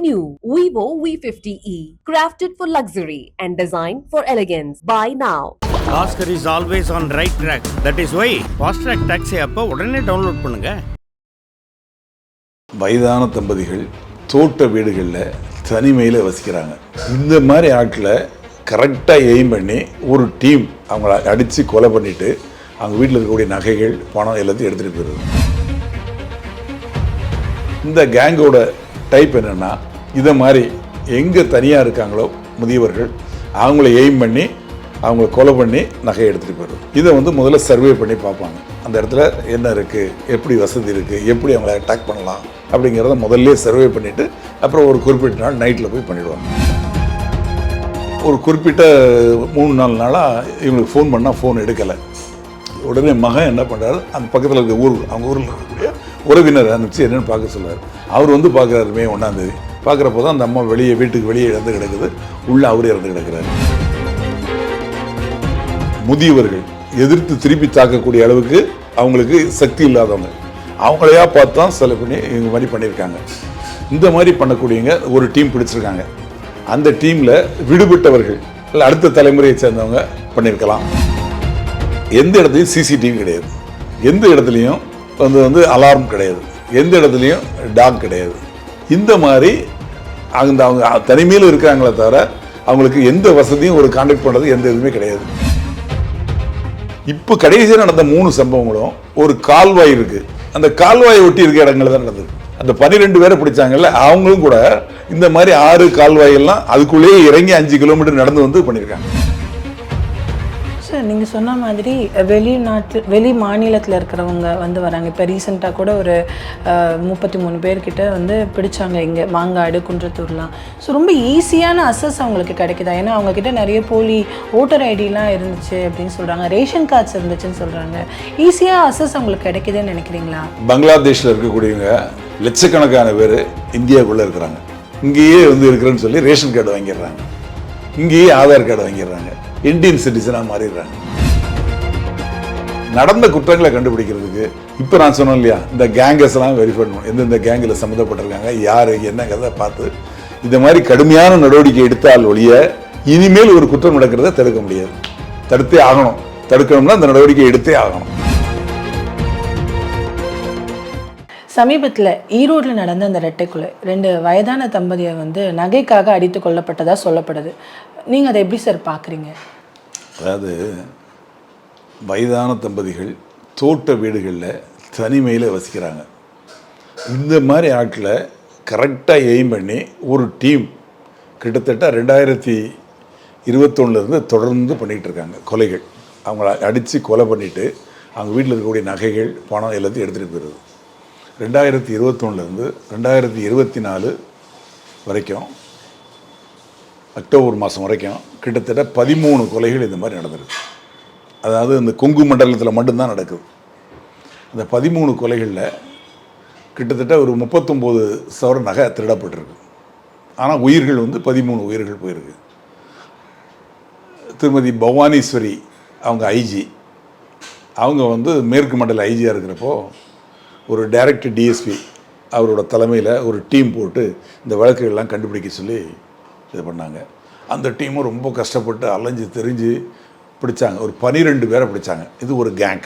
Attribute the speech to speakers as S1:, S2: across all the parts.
S1: new Vivo V50e, crafted for luxury and designed for elegance. Buy now.
S2: Oscar is always on right track that is why fast track taxi அப்போ உடனே download பண்ணுங்க
S3: வயதான தம்பதிகள் தோட்ட வீடுகளில் தனிமையில் வசிக்கிறாங்க இந்த மாதிரி ஆட்களை கரெக்டாக எய்ம் பண்ணி ஒரு டீம் அவங்கள அடித்து கொலை பண்ணிவிட்டு அவங்க வீட்டில் இருக்கக்கூடிய நகைகள் பணம் எல்லாத்தையும் எடுத்துகிட்டு போயிடுது இந்த கேங்கோட டைப் என்னென்னா இதை மாதிரி எங்கே தனியாக இருக்காங்களோ முதியவர்கள் அவங்கள எய்ம் பண்ணி அவங்கள கொலை பண்ணி நகையை எடுத்துகிட்டு போயிடும் இதை வந்து முதல்ல சர்வே பண்ணி பார்ப்பாங்க. அந்த இடத்துல என்ன இருக்குது எப்படி வசதி இருக்குது எப்படி அவங்கள அட்டாக் பண்ணலாம் அப்படிங்கிறத முதல்ல சர்வே பண்ணிவிட்டு அப்புறம் ஒரு குறிப்பிட்ட நாள் நைட்டில் போய் பண்ணிவிடுவாங்க ஒரு குறிப்பிட்ட மூணு நாலு நாளாக இவங்களுக்கு ஃபோன் பண்ணால் ஃபோன் எடுக்கலை. உடனே மகன் என்ன பண்ணுறாரு அந்த பக்கத்தில் இருக்க ஊர் அவங்க ஊரில் இருக்கக்கூடிய உறவினர் அனுப்பிச்சு என்னென்னு பார்க்க சொல்லுவார் அவர் வந்து பார்க்குறாரு மே ஒன்றாந்தேதி பார்க்குறப்போ தான் அந்த அம்மா வெளியே வீட்டுக்கு வெளியே இறந்து கிடக்குது. உள்ளே அவர் இறந்து கிடக்கிறார். முதியவர்கள் எதிர்த்து திருப்பி தாக்கக்கூடிய அளவுக்கு அவங்களுக்கு சக்தி இல்லாதவங்க. அவங்களையா பார்த்து தான் சில பண்ணி இவங்க மாதிரி பண்ணியிருக்காங்க. இந்த மாதிரி பண்ணக்கூடியவங்க ஒரு டீம் பிடிச்சிருக்காங்க. அந்த டீமில் விடுபட்டவர்கள் இல்லை அடுத்த தலைமுறையை சேர்ந்தவங்க பண்ணியிருக்கலாம். எந்த இடத்துலையும் சிசிடிவி கிடையாது. எந்த இடத்துலையும் வந்து வந்து அலாரம் கிடையாது. எந்த இடத்துலையும் டாக் கிடையாது. இந்த மாதிரி அந்த அவங்க தனிமையில் இருக்காங்களே தவிர அவங்களுக்கு எந்த வசதியும் ஒரு கான்டாக்ட் பண்ணுறது எந்த இதுவுமே கிடையாது. இப்போ கடைசியாக நடந்த மூணு சம்பவங்களும் ஒரு கால்வாய் இருக்கு. அந்த கால்வாயை ஒட்டி இருக்க இடங்களில் தான் நடந்தது. அந்த பன்னிரெண்டு பேரை பிடிச்சாங்கல்ல அவங்களும் கூட இந்த மாதிரி ஆறு கால்வாய் எல்லாம் அதுக்குள்ளேயே இறங்கி அஞ்சு கிலோமீட்டர் நடந்து வந்து பண்ணியிருக்காங்க.
S4: சார் நீங்கள் சொன்ன மாதிரி வெளிநாட்டு வெளி மாநிலத்தில் இருக்கிறவங்க வந்து வராங்க. இப்போ ரீசெண்டாக கூட ஒரு முப்பத்தி மூணு பேர்கிட்ட வந்து பிடிச்சாங்க இங்கே மாங்காடு குன்றத்தூர்லாம். ஸோ ரொம்ப ஈஸியான அசஸ் அவங்களுக்கு கிடைக்குதா? ஏன்னா அவங்கக்கிட்ட நிறைய போலி ஓட்டர் ஐடிலாம் இருந்துச்சு அப்படின்னு சொல்கிறாங்க ரேஷன் கார்ட்ஸ் இருந்துச்சுன்னு சொல்கிறாங்க ஈஸியாக அசஸ் அவங்களுக்கு கிடைக்குதுன்னு நினைக்கிறீங்களா?
S3: பங்களாதேஷில் இருக்கக்கூடியவங்க லட்சக்கணக்கான பேர் இந்தியாவுக்குள்ளே இருக்கிறாங்க. இங்கேயே வந்து இருக்கிறேன்னு சொல்லி ரேஷன் கார்டு வாங்கிடுறாங்க. இங்கேயே ஆதார் கார்டு வாங்கிடுறாங்க. இந்தியன் சிட்டிசனாக மாறிடுறாங்க. நடந்த குற்றங்களை கண்டுபிடிக்கிறதுக்கு இப்போ நான் சொன்னேன் இல்லையா இந்த கேங்கஸ் எல்லாம் வெரிஃபை பண்ணணும். எந்தெந்த கேங்கில் சம்மந்தப்பட்டிருக்காங்க யார் என்னங்கிறத பார்த்து இந்த மாதிரி கடுமையான நடவடிக்கை எடுத்தால் ஒழிய இனிமேல் ஒரு குற்றம் நடக்கிறத தடுக்க முடியாது. தடுத்தே ஆகணும். தடுக்கணும்னா அந்த நடவடிக்கை எடுத்தே ஆகணும்.
S4: சமீபத்தில் ஈரோட்டில் நடந்த அந்த ரெட்டைக்குலை ரெண்டு வயதான தம்பதியை வந்து நகைக்காக அடித்து கொல்லப்பட்டதாக சொல்லப்படுது. நீங்கள் அதை எப்படி சார் பார்க்குறீங்க
S3: அதாவது வயதான தம்பதிகள் தோட்ட வீடுகளில் தனிமையில் வசிக்கிறாங்க. இந்த மாதிரி ஆட்களை கரெக்டாக எய்ம் பண்ணி ஒரு டீம் கிட்டத்தட்ட ரெண்டாயிரத்தி இருபத்தொன்னுலேருந்து தொடர்ந்து பண்ணிகிட்டு இருக்காங்க கொலைகள். அவங்கள அடித்து கொலை பண்ணிவிட்டு அவங்க வீட்டில் இருக்கக்கூடிய நகைகள் பணம் எல்லாத்தையும் எடுத்துகிட்டு போயிடுது ரெண்டாயிரத்தி இருபத்தொன்னுலேருந்து ரெண்டாயிரத்தி இருபத்தி நாலு வரைக்கும் அக்டோபர் மாதம் வரைக்கும் கிட்டத்தட்ட பதிமூணு கொலைகள் இந்த மாதிரி நடந்திருக்கு. அதாவது இந்த கொங்கு மண்டலத்தில் மட்டும்தான் நடக்குது. அந்த பதிமூணு கொலைகளில் கிட்டத்தட்ட ஒரு முப்பத்தொம்போது சவர நகை திருடப்பட்டிருக்கு. ஆனால் உயிர்கள் வந்து பதிமூணு உயிர்கள் போயிருக்கு. திருமதி பவானீஸ்வரி அவங்க ஐஜி அவங்க வந்து மேற்கு மண்டல ஐஜியாக இருக்கிறப்போ ஒரு டைரக்டர் டிஎஸ்பி அவரோட தலைமையில் ஒரு டீம் போட்டு இந்த வழக்குகள்லாம் கண்டுபிடிக்க சொல்லி இது பண்ணாங்க. அந்த டீமும் ரொம்ப கஷ்டப்பட்டு அலைஞ்சு தெரிஞ்சு பிடிச்சாங்க. ஒரு பனிரெண்டு பேரை பிடிச்சாங்க. இது ஒரு கேங்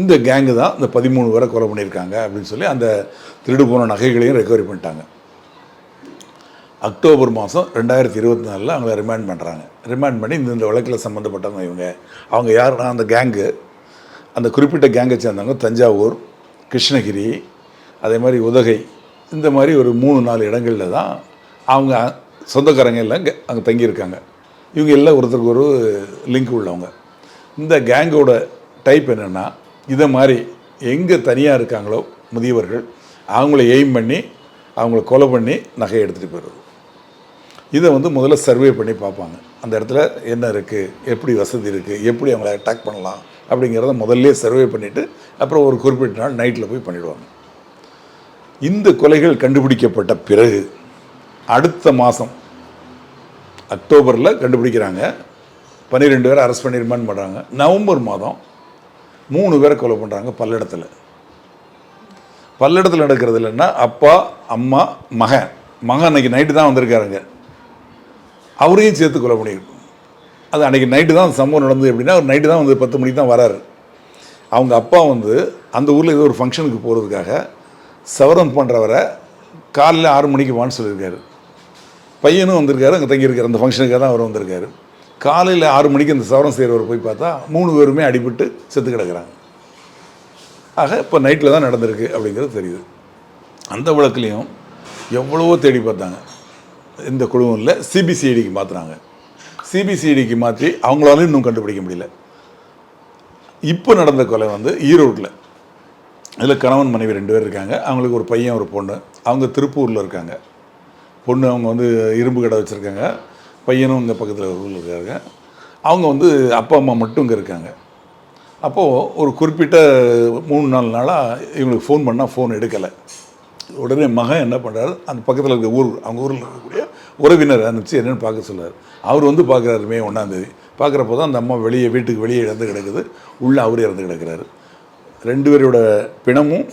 S3: இந்த கேங்கு தான் இந்த பதிமூணு பேரை கொலை பண்ணியிருக்காங்க அப்படின்னு சொல்லி அந்த திருடு போன நகைகளையும் ரெக்கவரி பண்ணிட்டாங்க. அக்டோபர் மாதம் ரெண்டாயிரத்தி இருபத்தி நாலில் அவங்கள ரிமாண்ட் பண்ணுறாங்க ரிமாண்ட் பண்ணி இந்த இந்த வழக்கில் சம்மந்தப்பட்டவங்க இவங்க. அவங்க யாருன்னா அந்த கேங்கு அந்த குறிப்பிட்ட கேங்கை சேர்ந்தவங்க தஞ்சாவூர் கிருஷ்ணகிரி அதே மாதிரி உதகை. இந்த மாதிரி ஒரு மூணு நாலு இடங்களில் தான் அவங்க சொந்தக்காரங்க எல்லாம் இங்கே அங்கே தங்கியிருக்காங்க. இவங்க எல்லாம் ஒருத்தருக்கு ஒரு லிங்க் உள்ளவங்க. இந்த கேங்கோட டைப் என்னென்னா இதை மாதிரி எங்கே தனியாக இருக்காங்களோ முதியவர்கள் அவங்கள எய்ம் பண்ணி அவங்கள கொலை பண்ணி நகையை எடுத்துகிட்டு போயிடுறது. இதை வந்து முதல்ல சர்வே பண்ணி பார்ப்பாங்க. அந்த இடத்துல என்ன இருக்குது எப்படி வசதி இருக்குது எப்படி அவங்கள அட்டாக் பண்ணலாம் அப்படிங்கிறத முதல்ல சர்வே பண்ணிவிட்டு அப்புறம் ஒரு குறிப்பிட்ட நாள் நைட்டில் போய் பண்ணிவிடுவாங்க இந்த கொலைகள் கண்டுபிடிக்கப்பட்ட பிறகு அடுத்த மாதம் அக்டோபரில் கண்டுபிடிக்கிறாங்க. பன்னிரெண்டு பேரை அரெஸ்ட் பண்ணி ரிமாண்ட் பண்ணுறாங்க நவம்பர் மாதம் மூணு பேரை கொலை பண்ணுறாங்க பல்லடத்தில். பல்லடத்தில் நடக்கிறது இல்லைன்னா அப்பா அம்மா மகன். மகன் அன்னைக்கு நைட்டு தான் வந்திருக்காருங்க. அவரையும் சேர்த்து கொலை பண்ணியிருக்கோம். அது அன்னைக்கு நைட்டு தான் சம்பவம் நடந்தது எப்படின்னா அவர் நைட்டு தான் வந்து பத்து மணிக்கு தான் வராரு. அவங்க அப்பா வந்து அந்த ஊரில் ஏதோ ஒரு ஃபங்க்ஷனுக்கு போகிறதுக்காக சவரம் பண்ணுறவரை காலையில் ஆறு மணிக்கு வான்னு சொல்லியிருக்காரு. பையனும் வந்திருக்காரு அங்கே தங்கியிருக்காரு. அந்த ஃபங்க்ஷனுக்காக தான் அவர் வந்திருக்காரு. காலையில் ஆறு மணிக்கு அந்த சவரம் செய்கிறவர் போய் பார்த்தா மூணு பேருமே அடிபட்டு செத்து கிடக்குறாங்க. ஆக இப்போ நைட்டில் தான் நடந்திருக்கு அப்படிங்கிறது தெரியுது. அந்த வழக்குலேயும் எவ்வளவோ தேடி பார்த்தாங்க. இந்த குழுவும் இல்லை சிபிசிஐடிக்கு மாற்றுறாங்க சிபிசிஐடிக்கு மாற்றி அவங்களாலும் இன்னும் கண்டுபிடிக்க முடியல. இப்போ நடந்த கொலை வந்து ஈரோட்டில் இதில் கணவன் மனைவி ரெண்டு பேர் இருக்காங்க. அவங்களுக்கு ஒரு பையன் ஒரு பொண்ணு. அவங்க திருப்பூரில் இருக்காங்க. பொண்ணு அவங்க வந்து இரும்பு கடை வச்சுருக்காங்க. பையனும் இங்கே பக்கத்தில் ஊரில் இருக்காங்க அவங்க வந்து அப்பா அம்மா மட்டும் இங்கே இருக்காங்க. அப்போது ஒரு குறிப்பிட்ட மூணு நாலு நாளாக இவங்களுக்கு ஃபோன் பண்ணால் ஃபோன் எடுக்கலை. உடனே மகன் என்ன பண்ணுறாரு அந்த பக்கத்தில் இருக்க ஊர் அவங்க ஊரில் இருக்கக்கூடிய உறவினர் அனுப்பிச்சு என்னென்னு பார்க்க சொல்லார் அவர் வந்து பார்க்குறாரு மே ஒன்றாந்தேதி பார்க்குறப்போ தான் அந்த அம்மா வெளியே வீட்டுக்கு வெளியே இறந்து கிடக்குது. உள்ளே அவர் இறந்து கிடக்கிறாரு. ரெண்டு பேரோட பிணமும்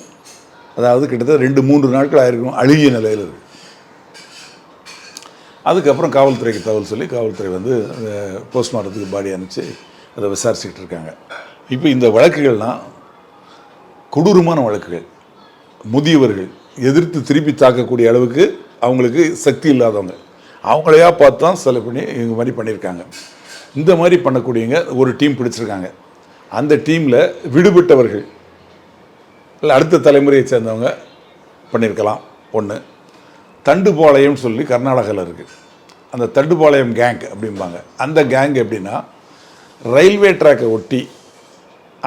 S3: அதாவது கிட்டத்தட்ட ரெண்டு மூன்று நாட்கள் ஆயிருக்கும் அழுகிய நிலையில் இருக்குது அதுக்கப்புறம் காவல்துறைக்கு தகவல் சொல்லி காவல்துறை வந்து போஸ்ட்மார்ட்டத்துக்கு பாடி அனுப்பிச்சு அதை விசாரிச்சுக்கிட்டு இருக்காங்க. இப்போ இந்த வழக்குகள்லாம் கொடூரமான வழக்குகள். முதியவர்கள் எதிர்த்து திருப்பி தாக்கக்கூடிய அளவுக்கு அவங்களுக்கு சக்தி இல்லாதவங்க. அவங்களையா பார்த்து தான் செலவு பண்ணி இவங்க மாதிரி பண்ணியிருக்காங்க. இந்த மாதிரி பண்ணக்கூடியவங்க ஒரு டீம் பிடிச்சிருக்காங்க. அந்த டீமில் விடுபட்டவர்கள் இல்லை அடுத்த தலைமுறையை சேர்ந்தவங்க பண்ணியிருக்கலாம் ஒன்று தண்டுபாளையம்னு சொல்லி கர்நாடகாவில் இருக்குது அந்த தண்டுபாளையம் கேங் அப்படிம்பாங்க. அந்த கேங் எப்படின்னா ரயில்வே ட்ராக்கை ஒட்டி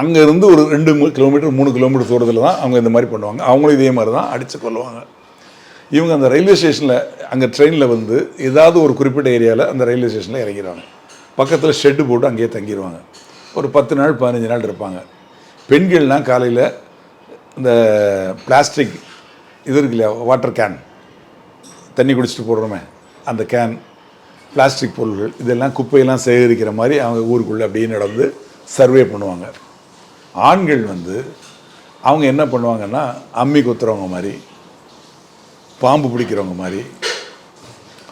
S3: அங்கேருந்து ஒரு ரெண்டு கிலோமீட்டர் மூணு கிலோமீட்டர் தூரத்தில் தான் அவங்க இந்த மாதிரி பண்ணுவாங்க. அவங்களும் இதே மாதிரி தான் அடித்து கொள்வாங்க இவங்க அந்த ரயில்வே ஸ்டேஷனில் அங்கே ட்ரெயினில் வந்து ஏதாவது ஒரு குறிப்பிட்ட ஏரியாவில் அந்த ரயில்வே ஸ்டேஷனில் இறங்கிடுவாங்க பக்கத்தில் ஷெட்டு போட்டு அங்கேயே தங்கிடுவாங்க ஒரு பத்து நாள் பதினஞ்சு நாள் இருப்பாங்க. பெண்கள்லாம் காலையில் இந்த பிளாஸ்டிக் இது இருக்கு இல்லையா வாட்டர் கேன் தண்ணி குடிச்சிட்டு போடுறோமே அந்த கேன் பிளாஸ்டிக் பொருள்கள் இதெல்லாம் குப்பையெல்லாம் சேகரிக்கிற மாதிரி அவங்க ஊருக்குள்ளே அப்படியே நடந்து சர்வே பண்ணுவாங்க. ஆண்கள் வந்து அவங்க என்ன பண்ணுவாங்கன்னா அம்மி குத்துறவங்க மாதிரி பாம்பு பிடிக்கிறவங்க மாதிரி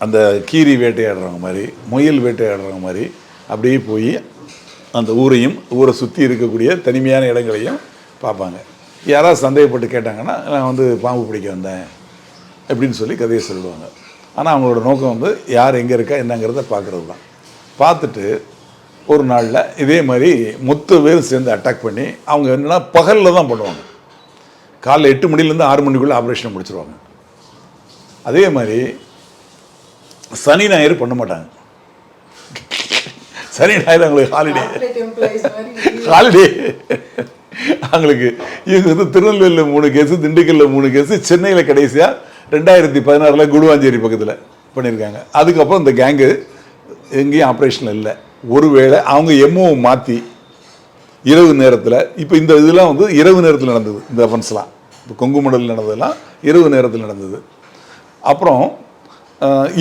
S3: அந்த கீரி வேட்டையாடுறவங்க மாதிரி முயல் வேட்டையாடுறவங்க மாதிரி அப்படியே போய் அந்த ஊரையும் ஊரை சுற்றி இருக்கக்கூடிய தனிமையான இடங்களையும் பார்ப்பாங்க. யாராவது சந்தேகப்பட்டு கேட்டாங்கன்னா நான் வந்து பாம்பு பிடிக்க வந்தேன். அப்படின்னு சொல்லி கதையை சொல்லுவாங்க. ஆனால் அவங்களோட நோக்கம் வந்து யார் எங்கே இருக்கா என்னங்கிறத பார்க்குறது தான். பார்த்துட்டு ஒரு நாளில் இதே மாதிரி மொத்த பேரும் சேர்ந்து அட்டாக் பண்ணி அவங்க என்னென்னா பகலில் தான் பண்ணுவாங்க. காலைல எட்டு மணிலேருந்து ஆறு மணிக்குள்ளே ஆப்ரேஷன் முடிச்சிருவாங்க. அதே மாதிரி சனி ஞாயிறு பண்ண மாட்டாங்க. சனி ஞாயிறு அவங்களுக்கு ஹாலிடே ஹாலிடே அவங்களுக்கு இவங்க வந்து திருநெல்வேலியில் மூணு கேஸு திண்டுக்கல்லில் மூணு கேஸு சென்னையில் கடைசியாக ரெண்டாயிரத்தி பதினாறில் குடுவாஞ்சேரி பக்கத்தில் பண்ணியிருக்காங்க அதுக்கப்புறம் இந்த கேங்கு எங்கேயும் ஆப்ரேஷனில் இல்லை. ஒருவேளை அவங்க எம்ஓ மாற்றி இரவு நேரத்தில் இப்போ இந்த இதெல்லாம் வந்து இரவு நேரத்தில் நடந்தது இந்த அஃபன்ஸ்லாம் இப்போ கொங்கு மண்டலில் நடந்ததெல்லாம் இரவு நேரத்தில் நடந்தது. அப்புறம்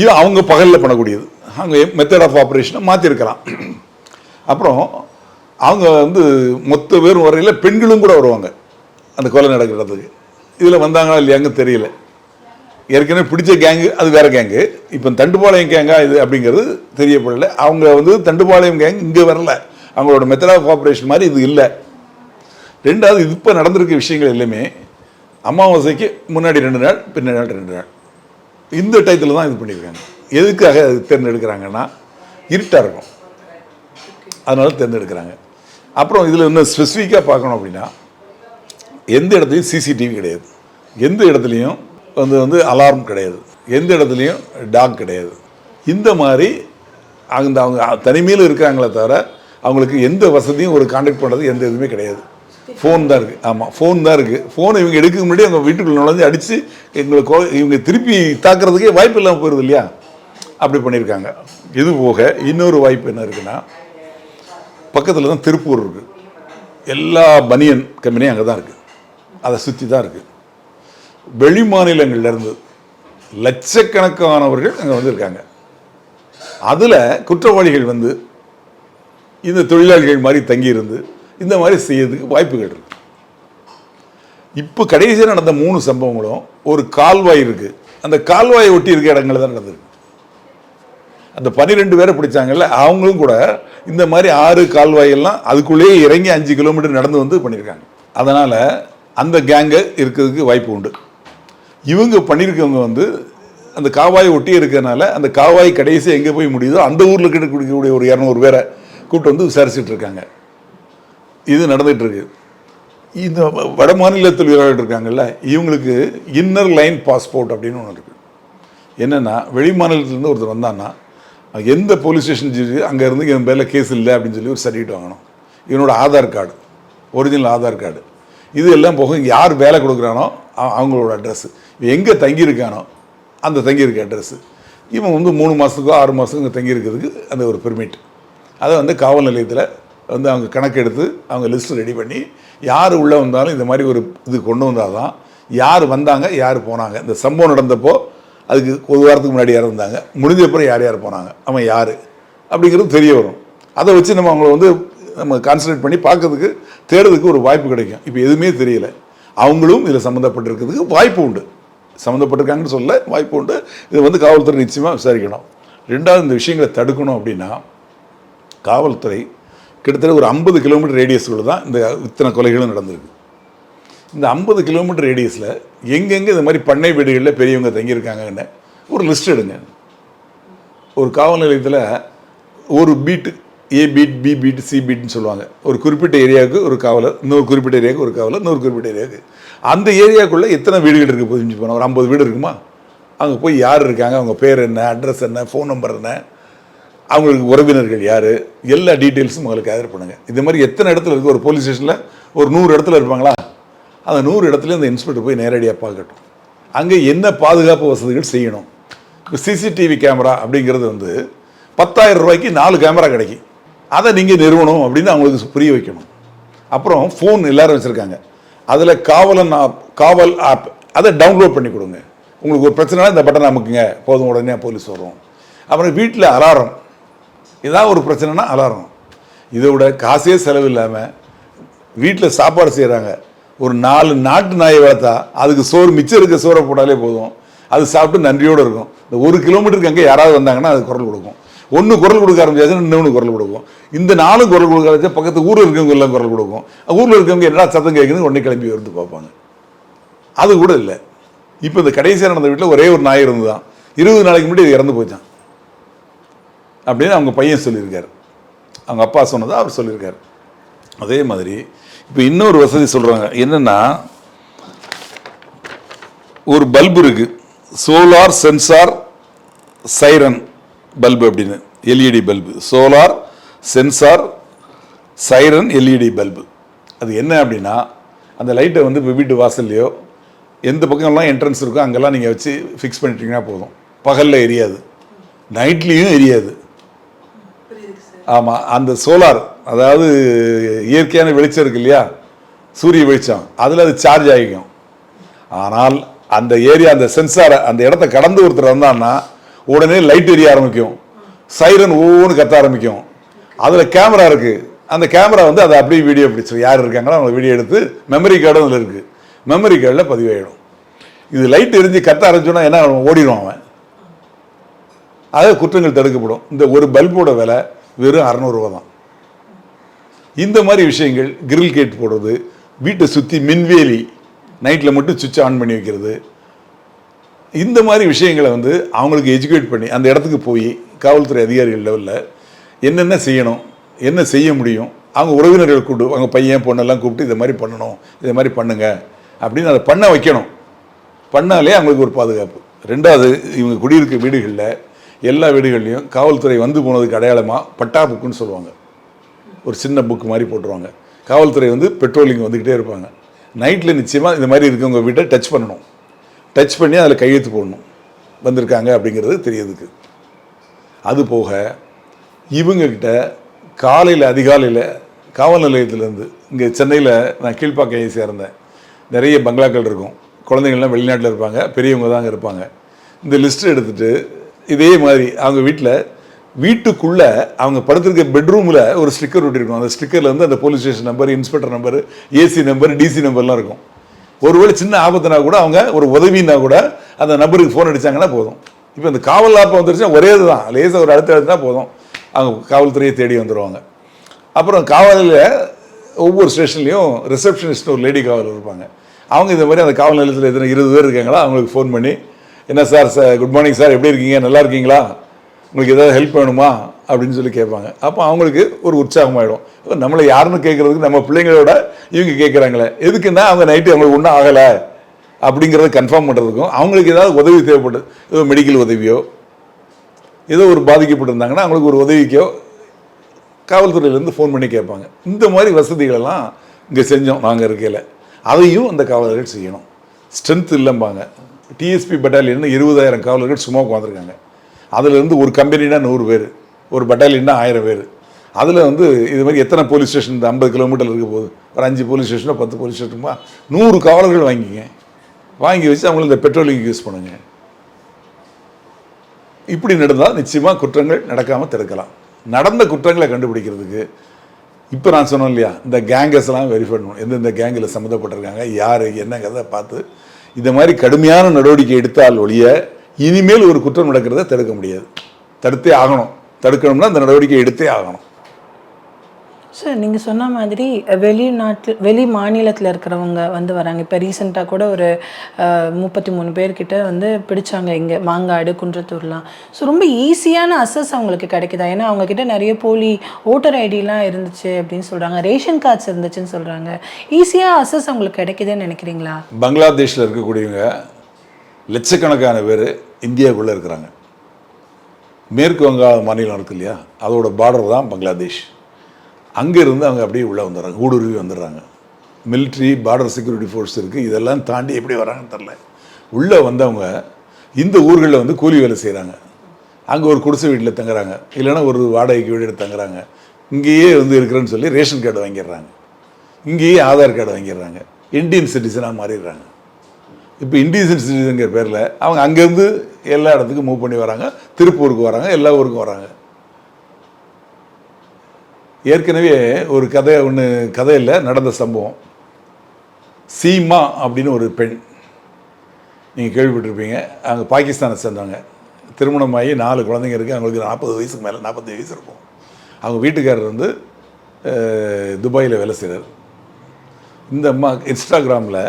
S3: இது அவங்க பகலில் பண்ணக்கூடியது. அவங்க மெத்தட் ஆஃப் ஆப்ரேஷனை மாற்றிருக்கலாம் அப்புறம் அவங்க வந்து மொத்த பேரும் வரையில் பெண்களும் கூட வருவாங்க. அந்த கொலை நடக்கிறதுக்கு. இதில் வந்தாங்களா இல்லையாங்க தெரியல. ஏற்கனவே பிடிச்ச கேங்கு அது வேற கேங்கு இப்போ தண்டுபாளையம் கேங்கா இது அப்படிங்கிறது தெரியப்படல. அவங்க வந்து தண்டுபாளையம் கேங் இங்கே வரல. அவங்களோட மெத்தட் ஆஃப் ஆப்ரேஷன் மாதிரி இது இல்லை. ரெண்டாவது இது இப்போ நடந்திருக்க விஷயங்கள் எல்லாமே அமாவாசைக்கு முன்னாடி ரெண்டு நாள் பின்னாடி நாள் ரெண்டு நாள். இந்த டயத்தில் தான் இது பண்ணியிருக்காங்க. எதுக்காக அது தேர்ந்தெடுக்கிறாங்கன்னா இருட்டாக இருக்கும். அதனால் தேர்ந்தெடுக்கிறாங்க. அப்புறம் இதில் இன்னும் ஸ்பெசிஃபிக்காக பார்க்கணும் அப்படின்னா எந்த இடத்துலையும் சிசிடிவி கிடையாது. எந்த இடத்துலையும் வந்து வந்து அலாரம் கிடையாது. எந்த இடத்துலையும் டாக் கிடையாது. இந்த மாதிரி அந்த அவங்க தனிமையில் இருக்காங்களே தவிர அவங்களுக்கு எந்த வசதியும் ஒரு காண்டாக்ட் பண்ணுறது எந்த இதுவுமே கிடையாது. ஃபோன் தான் இருக்குது ஆமாம் ஃபோன் தான் இருக்குது ஃபோனை இவங்க எடுக்க முன்னாடி அவங்க வீட்டுக்குள்ள நுழைஞ்சு அடித்து எங்களை கோ இவங்க திருப்பி தாக்குறதுக்கே வாய்ப்பு இல்லாமல் போயிடுது இல்லையா? அப்படி பண்ணியிருக்காங்க. இது போக இன்னொரு வாய்ப்பு என்ன இருக்குன்னா பக்கத்தில் தான் திருப்பூர் இருக்குது எல்லா பனியன் கம்பெனியும் அங்கே தான் இருக்குது அதை சுற்றி தான் இருக்குது வெளி மாநிலங்கள்லேருந்து லட்சக்கணக்கானவர்கள் அங்கே வந்திருக்காங்க. அதில் குற்றவாளிகள் வந்து இந்த தொழிலாளிகள் மாதிரி தங்கியிருந்து இந்த மாதிரி செய்யறதுக்கு வாய்ப்புகள் இருக்கு. இப்போ கடைசியாக நடந்த மூணு சம்பவங்களும் ஒரு கால்வாய் இருக்கு. அந்த கால்வாயை ஒட்டி இருக்க இடங்கள்ல தான் நடந்திருக்கு. அந்த பன்னிரெண்டு பேரை பிடிச்சாங்கல்ல அவங்களும் கூட இந்த மாதிரி ஆறு கால்வாயெல்லாம் அதுக்குள்ளேயே இறங்கி அஞ்சு கிலோமீட்டர் நடந்து வந்து பண்ணியிருக்காங்க. அதனால் அந்த கேங்கு இருக்கிறதுக்கு வாய்ப்பு உண்டு. இவங்க பண்ணியிருக்கவங்க வந்து அந்த காவாய் ஒட்டி இருக்கிறனால அந்த காவாய் கடைசி எங்கே போய் முடியுதோ அந்த ஊரில் கிடைக்கக்கூடிய ஒரு இரநூறு பேரை கூப்பிட்டு வந்து விசாரிச்சுட்டு இருக்காங்க. இது நடந்துகிட்ருக்கு இந்த வட மாநிலத்தில் வீரர்கள் இருக்காங்கல்ல இவங்களுக்கு இன்னர் லைன் பாஸ்போர்ட் அப்படின்னு ஒன்று இருக்குது என்னென்னா வெளி மாநிலத்திலேருந்து ஒருத்தர் வந்தான்னா எந்த போலீஸ் ஸ்டேஷன் அங்கே இருந்து என் பேரில் கேஸ் இல்லை அப்படின்னு சொல்லி ஒரு சர்டிஃபிகேட் வாங்கணும். இவனோட Aadhaar card original Aadhaar card. இது எல்லாம் போக இங்கே யார் வேலை கொடுக்குறானோ அவங்களோட அட்ரஸ் எங்கே தங்கியிருக்கானோ அந்த தங்கியிருக்க அட்ரஸ் இவன் வந்து மூணு மாதத்துக்கோ ஆறு மாதத்துக்கோ இங்கே தங்கியிருக்கிறதுக்கு அந்த ஒரு பெர்மிட் அதை வந்து காவல் நிலையத்தில் வந்து அவங்க கணக்கெடுத்து அவங்க லிஸ்ட் ரெடி பண்ணி யார் உள்ளே வந்தாலும் இந்த மாதிரி ஒரு இது கொண்டு வந்தால் தான் யார் வந்தாங்க யார் போனாங்க. இந்த சம்பவம் நடந்தப்போ அதுக்கு ஒரு வாரத்துக்கு முன்னாடி யார் வந்தாங்க முடிஞ்ச அப்புறம் யார் யார் போனாங்க அவன் யார் அப்படிங்கிறது தெரிய வரும். அதை வச்சு நம்ம அவங்கள வந்து நம்ம கான்சன்ட்ரேட் பண்ணி பார்க்கறதுக்கு தேடுறதுக்கு ஒரு வாய்ப்பு கிடைக்கும். இப்போ எதுவுமே தெரியல. அவங்களும் இதில் சம்மந்தப்பட்டிருக்கிறதுக்கு வாய்ப்பு உண்டு. சம்மந்தப்பட்டிருக்காங்கன்னு சொல்ல வாய்ப்பு உண்டு. இதை வந்து காவல்துறை நிச்சயமாக விசாரிக்கணும். ரெண்டாவது இந்த விஷயங்களை தடுக்கணும் அப்படின்னா காவல்துறை கிட்டத்தட்ட ஒரு ஐம்பது கிலோமீட்டர் ரேடியஸ்குள்ள தான் இந்த இத்தனை கொலைகளும் நடந்திருக்கு. இந்த ஐம்பது கிலோமீட்டர் ரேடியஸில் எங்கெங்கே இந்த மாதிரி பண்ணை வீடுகளில் பெரியவங்க தங்கியிருக்காங்கன்னு ஒரு லிஸ்ட் எடுங்க. ஒரு காவல் நிலையத்தில் ஒரு beat A beat B beat C பீட்னு சொல்லுவாங்க. ஒரு குறிப்பிட்ட ஏரியாவுக்கு ஒரு காவலர் இன்னொரு குறிப்பிட்ட ஏரியாவுக்கு ஒரு காவலர் இன்னொரு குறிப்பிட்ட ஏரியாவுக்கு. அந்த ஏரியாக்குள்ளே எத்தனை வீடுகள் இருக்குது புரிஞ்சு போனால் ஒரு ஐம்பது வீடு இருக்குமா? அங்கே போய் யார் இருக்காங்க? அவங்க பேர் என்ன? அட்ரஸ் என்ன? ஃபோன் நம்பர் என்ன? அவங்களுக்கு உறவினர்கள் யார்? எல்லா டீட்டெயில்ஸும் உங்களுக்கு கேதர் பண்ணுங்கள் இந்த மாதிரி எத்தனை இடத்துல இருக்குது ஒரு போலீஸ் ஸ்டேஷனில் ஒரு நூறு இடத்துல இருப்பாங்களா? அந்த நூறு இடத்துல இந்த இன்ஸ்பெக்டர் போய் நேரடியாக பார்க்கட்டும். அங்கே என்ன பாதுகாப்பு வசதிகள் செய்யணும்? இப்போ சிசிடிவி கேமரா அப்படிங்கிறது வந்து பத்தாயிரம் ரூபாய்க்கு நாலு கேமரா கிடைக்கும். அதை நீங்கள் நிறுவனம் அப்படின்னு அவங்களுக்கு புரிய வைக்கணும். அப்புறம் ஃபோன் எல்லாரும் வச்சுருக்காங்க. அதில் காவலன் ஆப் காவல் ஆப் அதை டவுன்லோட் பண்ணி கொடுங்க. உங்களுக்கு ஒரு பிரச்சனைனா இந்த பட்டன் அமுக்குங்க போதும் உடனே போலீஸ் வரும். அப்புறம் வீட்டில் அலாரம் இதான் ஒரு பிரச்சனைனா அலாரம் இதை விட காசே செலவு இல்லாமல் வீட்டில் சாப்பாடு செய்கிறாங்க ஒரு நாலு நாட்டு நாயை வளர்த்தா அதுக்கு சோறு மிச்சம் இருக்க சோறை போட்டாலே போதும். அது சாப்பிட்டு நன்றியோடு இருக்கும். இந்த ஒரு கிலோமீட்டருக்கு அங்கே யாராவது வந்தாங்கன்னா அது குரல் கொடுக்கும். ஒன்று குரல் கொடுக்க ஆரம்பிச்சாச்சுன்னா இன்னொன்று குரல் கொடுக்கும். இந்த நாலு குரல் கொடுக்க ஆரம்பிச்சா பக்கத்து ஊரில் இருக்கவங்க எல்லாம் குரல் கொடுக்கும். ஊரில் இருக்கவங்க என்ன சத்தம் கேட்குதுன்னு உடனே கிளம்பி வந்து பார்ப்பாங்க. அது கூட இல்லை. இப்போ இந்த கடைசியாக நடந்த வீட்டில் ஒரே ஒரு நாய் இருந்து தான் இருபது நாளைக்கு முன்னாடி இறந்து போச்சான் அப்படின்னு அவங்க பையன் சொல்லியிருக்காரு. அவங்க அப்பா சொன்னதை அவர் சொல்லியிருக்காரு. அதே மாதிரி இப்போ இன்னொரு வசதி சொல்கிறாங்க என்னென்னா ஒரு பல்பு இருக்குது சோலார் சென்சார் சைரன். பல்பு அப்படின்னு LED bulb. Solar sensor siren LED bulb. அது என்ன அப்படின்னா அந்த லைட்டை வந்து இப்போ வீட்டு வாசல்லையோ எந்த பக்கம்லாம் என்ட்ரன்ஸ் இருக்கோ அங்கெல்லாம் நீங்கள் வச்சு ஃபிக்ஸ் பண்ணிட்டீங்கன்னா போதும். பகலில் எரியாது. நைட்லேயும் எரியாது. ஆமாம் அந்த சோலார் அதாவது இயற்கையான வெளிச்சம் இருக்கு இல்லையா? சூரிய வெளிச்சம். அதில் அது சார்ஜ் ஆகிக்கும். ஆனால் அந்த ஏரியா அந்த சென்சாரை அந்த இடத்த கடந்து ஒருத்தர் வந்தான்னா உடனே லைட் எரிய ஆரம்பிக்கும். சைரன் ஒவ்வொன்று கத்த ஆரம்பிக்கும். அதில் கேமரா இருக்குது அந்த கேமரா வந்து அதை அப்படியே வீடியோ பிடிச்சிடும் யார் இருக்காங்களோ அவங்க வீடியோ எடுத்து மெமரி கார்டும் அதில் இருக்குது மெமரி கார்டில் பதிவாயிடும். இது லைட் எரிஞ்சு கத்த ஆரம்பிச்சோன்னா என்ன ஓடிடும் அவன். அதாவது குற்றங்கள் தடுக்கப்படும். இந்த ஒரு பல்போட விலை வெறும் அறநூறுவா தான். இந்த மாதிரி விஷயங்கள் கிரில் கேட் போடுறது வீட்டை சுற்றி மின்வேலி நைட்டில் மட்டும் சுவிட்ச் ஆன் பண்ணி வைக்கிறது இந்த மாதிரி விஷயங்களை வந்து அவங்களுக்கு எஜுகேட் பண்ணி அந்த இடத்துக்கு போய் காவல்துறை அதிகாரிகள் லெவலில் என்னென்ன செய்யணும் என்ன செய்ய முடியும் அவங்க உறவினர்கள் கூப்பிட்டு அவங்க பையன் பொண்ணெல்லாம் கூப்பிட்டு இதை மாதிரி பண்ணணும் இதை மாதிரி பண்ணுங்க அப்படின்னு அதை பண்ண வைக்கணும். பண்ணாலே அவங்களுக்கு ஒரு பாதுகாப்பு. ரெண்டாவது இவங்க குடியிருக்க வீடுகளில் எல்லா வீடுகள்லையும் காவல்துறை வந்து போனதுக்கு அடையாளமாக பட்டா புக்குன்னு சொல்லுவாங்க. ஒரு சின்ன புக்கு மாதிரி போட்டுருவாங்க. காவல்துறை வந்து பெட்ரோலிங் வந்துக்கிட்டே இருப்பாங்க. நைட்டில் நிச்சயமாக இந்த மாதிரி இருக்கவங்க வீட்டை டச் பண்ணணும். டச் பண்ணி அதில் கையெழுத்து போடணும். வந்திருக்காங்க அப்படிங்கிறது தெரியறதுக்கு. அது போக இவங்கக்கிட்ட காலையில் அதிகாலையில் காவல் நிலையத்திலேருந்து இங்கே சென்னையில் நான் கீழ்ப்பாக்கையை சேர்ந்தேன் நிறைய பங்களாக்கள் இருக்கும். குழந்தைங்கள்லாம் வெளிநாட்டில் இருப்பாங்க. பெரியவங்க தான் இருப்பாங்க. இந்த லிஸ்ட் எடுத்துகிட்டு இதே மாதிரி அவங்க வீட்டில் வீட்டுக்குள்ளே அவங்க படுத்திருக்க பெட்ரூமில் ஒரு ஸ்டிக்கர் ஒட்டியிருக்கும் அந்த ஸ்டிக்கரில் வந்து அந்த police station number inspector number AC number DC நம்பர்லாம் இருக்கும். ஒருவேளை சின்ன ஆபத்துனா கூட அவங்க ஒரு உதவினா கூட அந்த நபருக்கு ஃபோன் அடிச்சாங்கன்னா போதும். இப்போ இந்த காவல் ஆப் வந்துருச்சுன்னா ஒரே இதுதான். லேசாக ஒரு அடுத்த அழுத்தினா போதும். அவங்க காவல்துறையை தேடி வந்துடுவாங்க அப்புறம் காவலில் ஒவ்வொரு ஸ்டேஷன்லேயும் ரிசப்ஷனிஸ்ட் ஒரு லேடி காவல் இருப்பாங்க. அவங்க இந்த மாதிரி அந்த காவல் நிலையத்தில் எத்தனை இருபது பேர் இருக்காங்களா அவங்களுக்கு ஃபோன் பண்ணி என்ன sir sir good morning sir எப்படி இருக்கீங்க? நல்லா இருக்கீங்களா? உங்களுக்கு ஏதாவது ஹெல்ப் வேணுமா? அப்படின்னு சொல்லி கேட்பாங்க. அப்போ அவங்களுக்கு ஒரு உற்சாகமாயிடும். இப்போ நம்மளை யாருன்னு கேட்குறதுக்கு நம்ம பிள்ளைங்களோட இவங்க கேட்குறாங்களே. எதுக்குன்னா அவங்க நைட்டு அவங்களுக்கு ஒன்றும் ஆகலை அப்படிங்கிறத கன்ஃபார்ம் பண்ணுறதுக்கும் அவங்களுக்கு ஏதாவது உதவி தேவைப்படுது ஏதோ மெடிக்கல் உதவியோ ஏதோ ஒரு பாதிக்கப்பட்டிருந்தாங்கன்னா அவங்களுக்கு ஒரு உதவிக்கோ காவல்துறையிலேருந்து ஃபோன் பண்ணி கேட்பாங்க. இந்த மாதிரி வசதிகளெல்லாம் இங்கே செஞ்சோம் நாங்கள் இருக்கையில். அதையும் அந்த காவலர்கள் செய்யணும். ஸ்ட்ரென்த் இல்லைம்பாங்க. டிஎஸ்பி பட்டாலியன் இருபதாயிரம் காவலர்கள் சும்மா உட்காந்துருக்காங்க அதுலேருந்து ஒரு கம்பெனினா நூறு பேர். ஒரு பட்டாலியன்னா ஆயிரம் பேர். அதில் வந்து இது மாதிரி எத்தனை போலீஸ் ஸ்டேஷன் இந்த ஐம்பது கிலோமீட்டர் இருக்க போகுது? ஒரு அஞ்சு போலீஸ் ஸ்டேஷனோ பத்து போலீஸ் ஸ்டேஷனுமா நூறு காவலர்கள் வாங்கிங்க. வாங்கி வச்சு அவங்கள இந்த பெட்ரோலிங் யூஸ் பண்ணுங்க. இப்படி நடந்தால் நிச்சயமாக குற்றங்கள் நடக்காமல் தடுக்கலாம். நடந்த குற்றங்களை கண்டுபிடிக்கிறதுக்கு இப்போ நான் சொன்னோம் இல்லையா இந்த கேங்கஸ்லாம் வெரிஃபை பண்ணணும். எந்தெந்த கேங்கில் சம்மந்தப்பட்டிருக்காங்க யார் என்னங்கிறத பார்த்து இந்த மாதிரி கடுமையான நடவடிக்கை எடுத்தால் ஒழிய இனிமேல் ஒரு குற்றம் நடக்கிறத தடுக்க முடியாது. தடுத்தே ஆகணும். தடுக்கணும்னா அந்த நடவடிக்கை எடுத்தே ஆகணும்.
S4: சார் நீங்கள் சொன்ன மாதிரி வெளிநாட்டு வெளி மாநிலத்தில் இருக்கிறவங்க வந்து வராங்க. இப்போ ரீசெண்டாக கூட ஒரு முப்பத்தி மூணு பேர்கிட்ட வந்து பிடிச்சாங்க. இங்கே மாங்காடு குன்றத்தூர்லாம். ஸோ ரொம்ப ஈஸியான அசஸ் அவங்களுக்கு கிடைக்குதா? ஏன்னா அவங்கக்கிட்ட நிறைய போலி ஓட்டர் ஐடிலாம் இருந்துச்சு அப்படின்னு சொல்கிறாங்க ரேஷன் கார்ட்ஸ் இருந்துச்சுன்னு சொல்கிறாங்க ஈஸியாக அசஸ் அவங்களுக்கு கிடைக்குதுன்னு நினைக்கிறீங்களா?
S3: பங்களாதேஷில் இருக்கக்கூடியவங்க லட்சக்கணக்கான பேர் இந்தியாவுக்குள்ளே இருக்கிறாங்க. மேற்கு வங்காள மாநிலம் இருக்கு இல்லையா? அதோட பார்டர் தான் பங்களாதேஷ். அங்கேருந்து அவங்க அப்படியே உள்ளே வந்துடுறாங்க ஊடுருவி வந்துடுறாங்க. மிலிட்ரி பார்டர் செக்யூரிட்டி ஃபோர்ஸ் இருக்குது இதெல்லாம் தாண்டி எப்படி வராங்கன்னு தெரில உள்ளே வந்தவங்க இந்த ஊர்களில் வந்து கூலி வேலை செய்கிறாங்க அங்கே ஒரு குடிசை வீட்டில் தங்குறாங்க. இல்லைன்னா ஒரு வாடகைக்கு வீடு தங்குறாங்க. இங்கேயே வந்து இருக்கிறேன்னு சொல்லி ரேஷன் கார்டு வாங்கிடுறாங்க. இங்கேயே ஆதார் கார்டு வாங்கிடுறாங்க. இந்தியன் சிட்டிசனாக மாறிடுறாங்க. இப்போ இண்டிஜியன் சிட்டிசன்கிற பேரில் அவங்க அங்கேருந்து எல்லா இடத்துக்கும் மூவ் பண்ணி வராங்க. திருப்பூருக்கு வராங்க எல்லா ஊருக்கும் வராங்க. ஏற்கனவே ஒரு கதை ஒன்று கதையில் நடந்த சம்பவம். சீமா அப்படின்னு ஒரு பெண். நீங்கள் கேள்விப்பட்டிருப்பீங்க. அவங்க பாகிஸ்தானை சேர்ந்தவங்க. திருமணமாகி நாலு குழந்தைங்க இருக்குது அவங்களுக்கு நாற்பது வயசுக்கு மேலே நாற்பத்தஞ்சு வயசு இருக்கும். அவங்க வீட்டுக்காரர் வந்து துபாயில் வேலை செய்கிறார் இந்த அம்மா இன்ஸ்டாகிராமில்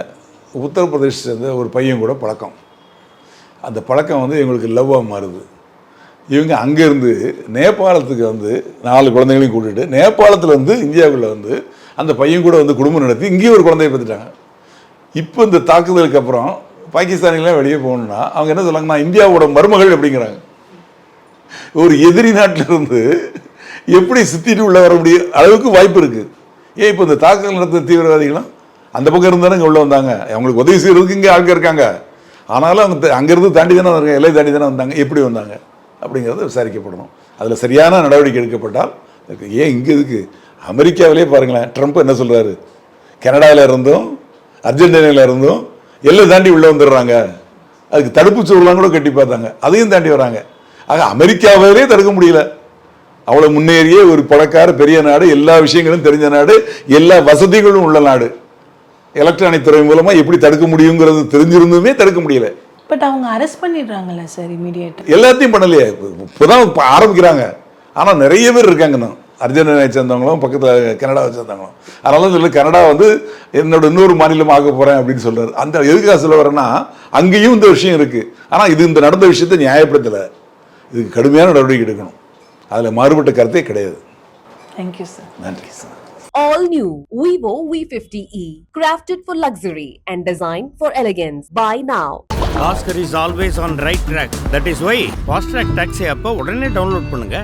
S3: உத்தரப்பிரதேஷ் சேர்ந்த ஒரு பையன் கூட பழக்கம். அந்த பழக்கம் வந்து இவங்களுக்கு லவ்வாக மாறுது. இவங்க அங்கேருந்து நேபாளத்துக்கு வந்து நாலு குழந்தைகளையும் கூட்டிட்டு நேபாளத்தில் வந்து இந்தியாவுக்குள்ளே வந்து அந்த பையன் கூட வந்து குடும்பம் நடத்தி இங்கேயும் ஒரு குழந்தைய பார்த்துட்டாங்க இப்போ இந்த தாக்குதலுக்கு அப்புறம் பாகிஸ்தானிலாம் வெளியே போகணுன்னா அவங்க என்ன சொல்லாங்கன்னா இந்தியாவோட மருமகள் அப்படிங்கிறாங்க. ஒரு எதிரி நாட்டிலிருந்து எப்படி சித்திட்டு உள்ளே வர முடியும் அளவுக்கு வாய்ப்பு இருக்குது ஏன் இப்போ இந்த தாக்குதல் நடத்த தீவிரவாதிகளும் அந்த பக்கம் இருந்தாலும் இங்கே உள்ளே வந்தாங்க. அவங்களுக்கு உதவி செய்யறதுக்கு இங்கே ஆட்கள் இருக்காங்க. ஆனாலும் அவங்க அங்கேருந்து தாண்டி தானே வந்தாங்க எல்லை தாண்டி தானே வந்தாங்க எப்படி வந்தாங்க அப்படிங்கிறது விசாரிக்கப்படணும். அதில் சரியான நடவடிக்கை எடுக்கப்பட்டால் ஏன் இங்கே இருக்குது அமெரிக்காவிலே பாருங்களேன் ட்ரம்ப் என்ன சொல்கிறாரு கனடாவில் இருந்தும் அர்ஜென்டினாவில் இருந்தும் எல்லை தாண்டி உள்ளே வந்துடுறாங்க. அதுக்கு தடுப்பு சுவர்லாம் கூட கட்டி பார்த்தாங்க. அதையும் தாண்டி வராங்க. ஆக அமெரிக்காவிலே தடுக்க முடியல. அவ்வளோ முன்னேறிய ஒரு பணக்கார பெரிய நாடு எல்லா விஷயங்களும் தெரிஞ்ச நாடு எல்லா வசதிகளும் உள்ள நாடு. எலக்ட்ரானிக் துறை மூலமா எப்படி தடுக்க முடியுங்கிறது தெரிஞ்சிருந்துமே தடுக்க முடியல.
S4: பட் அவங்க அரெஸ்ட் பண்ணிடுறாங்கல்ல சார் இமீடியட்
S3: எல்லாத்தையும் பண்ணலையே. இப்ப- இப்பதான் இப்ப ஆரம்பிக்கிறாங்க. ஆனா நிறைய பேர் இருக்காங்க இன்னும். அர்ஜென்டினாவை சேர்ந்தவங்களும் பக்கத்தில் கனடாவை சேர்ந்தவங்களும். அதனால சொல்லி கனடா வந்து என்னோட இன்னொரு மாநிலம் ஆக போறேன் அப்படின்னு சொல்றாரு. அந்த எதுக்காக சொல்ல வரேன்னா அங்கேயும் இந்த விஷயம் இருக்கு. ஆனா இது இந்த நடந்த விஷயத்தை நியாயப்படுத்தல. இதுக்கு கடுமையான நடவடிக்கை எடுக்கணும். அதுல மாறுபட்ட கருத்தே கிடையாது.
S4: தேங்க்யூ சார்
S3: நன்றி sir
S1: All new Vivo V50e, crafted for luxury and designed for elegance. Buy now.
S2: Oscar is always on right track. That is why Fast Track Taxi அப்போ உடனே டவுன்லோட் பண்ணுங்க